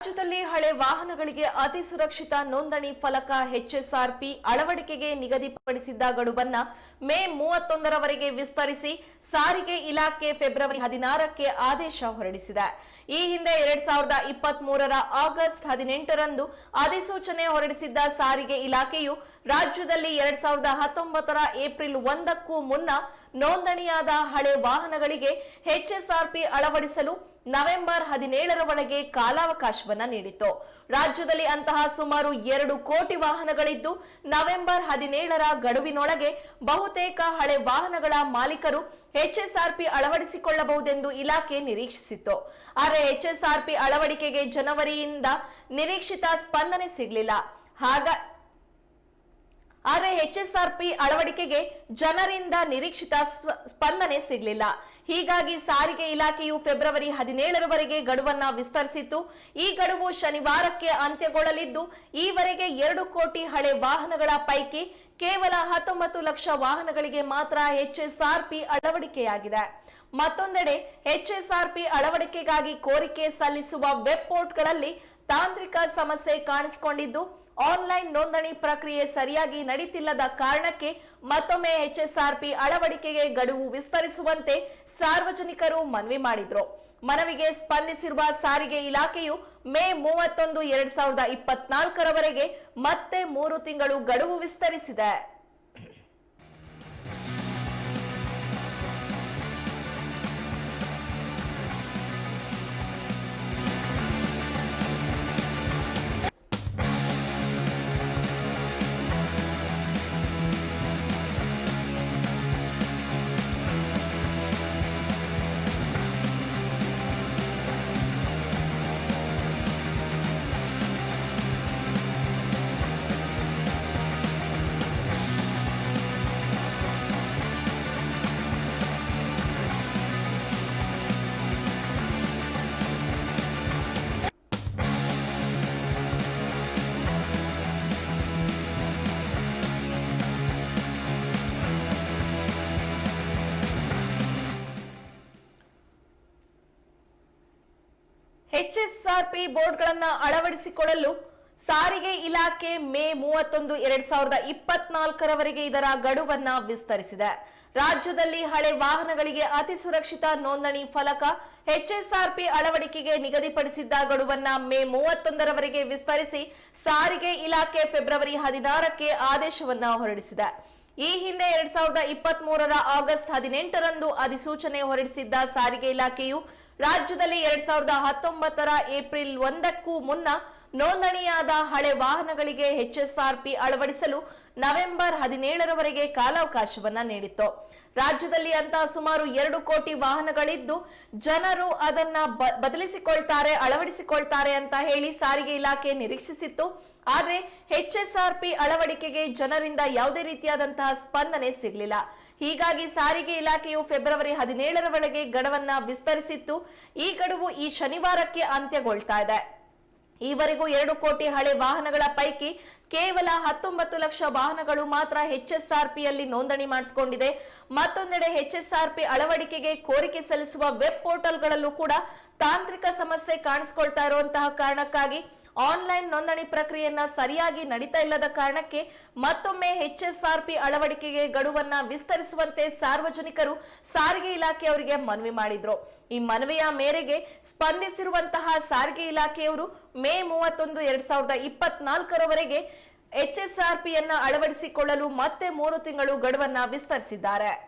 ರಾಜ್ಯದಲ್ಲಿ ಹಳೆ ವಾಹನಗಳಿಗೆ ಅತಿ ಸುರಕ್ಷಿತ ನೋಂದಣಿ ಫಲಕ ಎಚ್ಎಸ್ಆರ್ಪಿ ಅಳವಡಿಕೆಗೆ ನಿಗದಿಪಡಿಸಿದ್ದ ಗಡುವನ್ನ ಮೇ ಮೂವತ್ತೊಂದರವರೆಗೆ ವಿಸ್ತರಿಸಿ ಸಾರಿಗೆ ಇಲಾಖೆ ಫೆಬ್ರವರಿ ಹದಿನಾರಕ್ಕೆ ಆದೇಶ ಹೊರಡಿಸಿದೆ. ಈ ಹಿಂದೆ ಎರಡ್ ಸಾವಿರದ ಇಪ್ಪತ್ತ್ ಮೂರರ ಆಗಸ್ಟ್ ಹದಿನೆಂಟರಂದು ಅಧಿಸೂಚನೆ ಹೊರಡಿಸಿದ್ದ ಸಾರಿಗೆ ಇಲಾಖೆಯು ರಾಜ್ಯದಲ್ಲಿ ಎರಡ್ ಸಾವಿರದ ಹತ್ತೊಂಬತ್ತರ ಏಪ್ರಿಲ್ ಒಂದಕ್ಕೂ ಮುನ್ನ ನೋಂದಣಿಯಾದ ಹಳೆ ವಾಹನಗಳಿಗೆ ಎಚ್ಎಸ್ಆರ್ಪಿ ಅಳವಡಿಸಲು ನವೆಂಬರ್ ಹದಿನೇಳರ ಒಳಗೆ ಕಾಲಾವಕಾಶವನ್ನ ನೀಡಿತ್ತು. ರಾಜ್ಯದಲ್ಲಿ ಅಂತಹ ಸುಮಾರು ಎರಡು ಕೋಟಿ ವಾಹನಗಳಿದ್ದು, ನವೆಂಬರ್ ಹದಿನೇಳರ ಗಡುವಿನೊಳಗೆ ಬಹುತೇಕ ಹಳೆ ವಾಹನಗಳ ಮಾಲೀಕರು ಎಚ್ಎಸ್ಆರ್ಪಿ ಅಳವಡಿಸಿಕೊಳ್ಳಬಹುದೆಂದು ಇಲಾಖೆ ನಿರೀಕ್ಷಿಸಿತ್ತು. ಆದರೆ ಎಚ್ಎಸ್ಆರ್ಪಿ ಅಳವಡಿಕೆಗೆ ಜನವರಿಯಿಂದ ನಿರೀಕ್ಷಿತ ಸ್ಪಂದನೆ ಸಿಗಲಿಲ್ಲ. ಹಾಗ ಆದರೆ ಎಚ್ಎಸ್ಆರ್ಪಿ ಅಳವಡಿಕೆಗೆ ಜನರಿಂದ ನಿರೀಕ್ಷಿತ ಸ್ಪ- ಸ್ಪಂದನೆ ಸಿಗಲಿಲ್ಲ. ಹೀಗಾಗಿ ಸಾರಿಗೆ ಇಲಾಖೆಯು ಫೆಬ್ರವರಿ ಹದಿನೇಳರವರೆಗೆ ಗಡುವನ್ನ ವಿಸ್ತರಿಸಿತ್ತು. ಈ ಗಡುವು ಶನಿವಾರಕ್ಕೆ ಅಂತ್ಯಗೊಳ್ಳಲಿದ್ದು, ಈವರೆಗೆ ಎರಡು ಕೋಟಿ ಹಳೆ ವಾಹನಗಳ ಪೈಕಿ ಕೇವಲ ಹತ್ತೊಂಬತ್ತು ಲಕ್ಷ ವಾಹನಗಳಿಗೆ ಮಾತ್ರ ಎಚ್ಎಸ್ಆರ್ಪಿ ಅಳವಡಿಕೆಯಾಗಿದೆ. ಮತ್ತೊಂದೆಡೆ ಎಚ್ಎಸ್ಆರ್ಪಿ ಅಳವಡಿಕೆಗಾಗಿ ಕೋರಿಕೆ ಸಲ್ಲಿಸುವ ವೆಬ್ ಪೋರ್ಟ್ಗಳಲ್ಲಿ ತಾಂತ್ರಿಕ ಸಮಸ್ಯೆ ಕಾಣಿಸಿಕೊಂಡಿದ್ದು, ಆನ್ಲೈನ್ ನೋಂದಣಿ ಪ್ರಕ್ರಿಯೆ ಸರಿಯಾಗಿ ನಡೀತಿಲ್ಲದ ಕಾರಣಕ್ಕೆ ಮತ್ತೊಮ್ಮೆ ಎಚ್ಎಸ್ಆರ್ಪಿ ಅಳವಡಿಕೆಗೆ ಗಡುವು ವಿಸ್ತರಿಸುವಂತೆ ಸಾರ್ವಜನಿಕರು ಮನವಿ ಮಾಡಿದ್ರು. ಮನವಿಗೆ ಸ್ಪಂದಿಸಿರುವ ಸಾರಿಗೆ ಇಲಾಖೆಯು ಮೇ ಮೂವತ್ತೊಂದು, ಎರಡ್ ಸಾವಿರದ ಇಪ್ಪತ್ನಾಲ್ಕರವರೆಗೆ ಮತ್ತೆ ಮೂರು ತಿಂಗಳು ಗಡುವು ವಿಸ್ತರಿಸಿದೆ. ಎಚ್ಎಸ್ಆರ್ಪಿ ಬೋರ್ಡ್ಗಳನ್ನ ಅಳವಡಿಸಿಕೊಳ್ಳಲು ಸಾರಿಗೆ ಇಲಾಖೆ ಮೇ ಮೂವತ್ತೊಂದು, ಎರಡ್ ಸಾವಿರದ ಇಪ್ಪತ್ನಾಲ್ಕರವರೆಗೆ ಇದರ ಗಡುವನ್ನ ವಿಸ್ತರಿಸಿದೆ. ರಾಜ್ಯದಲ್ಲಿ ಹಳೆ ವಾಹನಗಳಿಗೆ ಅತಿ ಸುರಕ್ಷಿತ ನೋಂದಣಿ ಫಲಕ ಎಚ್ಎಸ್ಆರ್ಪಿ ಅಳವಡಿಕೆಗೆ ನಿಗದಿಪಡಿಸಿದ್ದ ಗಡುವನ್ನ ಮೇ ಮೂವತ್ತೊಂದರವರೆಗೆ ವಿಸ್ತರಿಸಿ ಸಾರಿಗೆ ಇಲಾಖೆ ಫೆಬ್ರವರಿ ಹದಿನಾರಕ್ಕೆ ಆದೇಶವನ್ನ ಹೊರಡಿಸಿದೆ. ಈ ಹಿಂದೆ ಎರಡ್ ಸಾವಿರದ ಇಪ್ಪತ್ತ್ ಮೂರರ ಆಗಸ್ಟ್ ಹದಿನೆಂಟರಂದು ಅಧಿಸೂಚನೆ ಹೊರಡಿಸಿದ್ದ ಸಾರಿಗೆ ಇಲಾಖೆಯು ರಾಜ್ಯದಲ್ಲಿ ಎರಡ್ ಸಾವಿರದ ಹತ್ತೊಂಬತ್ತರ ಏಪ್ರಿಲ್ ಒಂದಕ್ಕೂ ಮುನ್ನ ನೋಂದಣಿಯಾದ ಹಳೆ ವಾಹನಗಳಿಗೆ ಎಚ್ಎಸ್ಆರ್ಪಿ ಅಳವಡಿಸಲು ನವೆಂಬರ್ ಹದಿನೇಳರವರೆಗೆ ಕಾಲಾವಕಾಶವನ್ನ ನೀಡಿತ್ತು. ರಾಜ್ಯದಲ್ಲಿ ಅಂತ ಸುಮಾರು ಎರಡು ಕೋಟಿ ವಾಹನಗಳಿದ್ದು ಜನರು ಅದನ್ನ ಬದಲಿಸಿಕೊಳ್ತಾರೆ, ಅಳವಡಿಸಿಕೊಳ್ತಾರೆ ಅಂತ ಹೇಳಿ ಸಾರಿಗೆ ಇಲಾಖೆ ನಿರೀಕ್ಷಿಸಿತ್ತು. ಆದ್ರೆ ಎಚ್ಎಸ್ಆರ್ಪಿ ಅಳವಡಿಕೆಗೆ ಜನರಿಂದ ಯಾವುದೇ ರೀತಿಯಾದಂತಹ ಸ್ಪಂದನೆ ಸಿಗಲಿಲ್ಲ. ಹೀಗಾಗಿ ಸಾರಿಗೆ ಇಲಾಖೆಯು ಫೆಬ್ರವರಿ ಹದಿನೇಳರ ಒಳಗೆ ಗಡುವನ್ನ ವಿಸ್ತರಿಸಿತ್ತು. ಈ ಗಡುವು ಈ ಶನಿವಾರಕ್ಕೆ ಅಂತ್ಯಗೊಳ್ತಾ ಇದೆ. ಈವರೆಗೂ ಎರಡು ಕೋಟಿ ಹಳೆ ವಾಹನಗಳ ಪೈಕಿ ಕೇವಲ ಹತ್ತೊಂಬತ್ತು ಲಕ್ಷ ವಾಹನಗಳು ಮಾತ್ರ ಎಚ್ಎಸ್ಆರ್ಪಿಯಲ್ಲಿ ನೋಂದಣಿ ಮಾಡಿಸಿಕೊಂಡಿದೆ. ಮತ್ತೊಂದೆಡೆ ಎಚ್ಎಸ್ಆರ್ಪಿ ಅಳವಡಿಕೆಗೆ ಕೋರಿಕೆ ಸಲ್ಲಿಸುವ ವೆಬ್ ಪೋರ್ಟಲ್ಗಳಲ್ಲೂ ಕೂಡ ತಾಂತ್ರಿಕ ಸಮಸ್ಯೆ ಕಾಣಿಸಿಕೊಳ್ತಾ ಇರುವಂತಹ ಕಾರಣಕ್ಕಾಗಿ ಆನ್ಲೈನ್ ನೋಂದಣಿ ಪ್ರಕ್ರಿಯೆಯನ್ನ ಸರಿಯಾಗಿ ನಡೀತಾ ಇಲ್ಲದ ಕಾರಣಕ್ಕೆ ಮತ್ತೊಮ್ಮೆ ಎಚ್ಎಸ್ಆರ್ಪಿ ಅಳವಡಿಕೆಗೆ ಗಡುವನ್ನ ವಿಸ್ತರಿಸುವಂತೆ ಸಾರ್ವಜನಿಕರು ಸಾರಿಗೆ ಇಲಾಖೆಯವರಿಗೆ ಮನವಿ ಮಾಡಿದ್ರು. ಈ ಮನವಿಯ ಮೇರೆಗೆ ಸ್ಪಂದಿಸಿರುವಂತಹ ಸಾರಿಗೆ ಇಲಾಖೆಯವರು ಮೇ ಮೂವತ್ತೊಂದು ಎರಡ್ ಸಾವಿರದ ಇಪ್ಪತ್ನಾಲ್ಕರವರೆಗೆ ಎಚ್ಎಸ್ಆರ್ಪಿಯನ್ನ ಅಳವಡಿಸಿಕೊಳ್ಳಲು ಮತ್ತೆ ಮೂರು ತಿಂಗಳು ಗಡುವನ್ನ ವಿಸ್ತರಿಸಿದ್ದಾರೆ.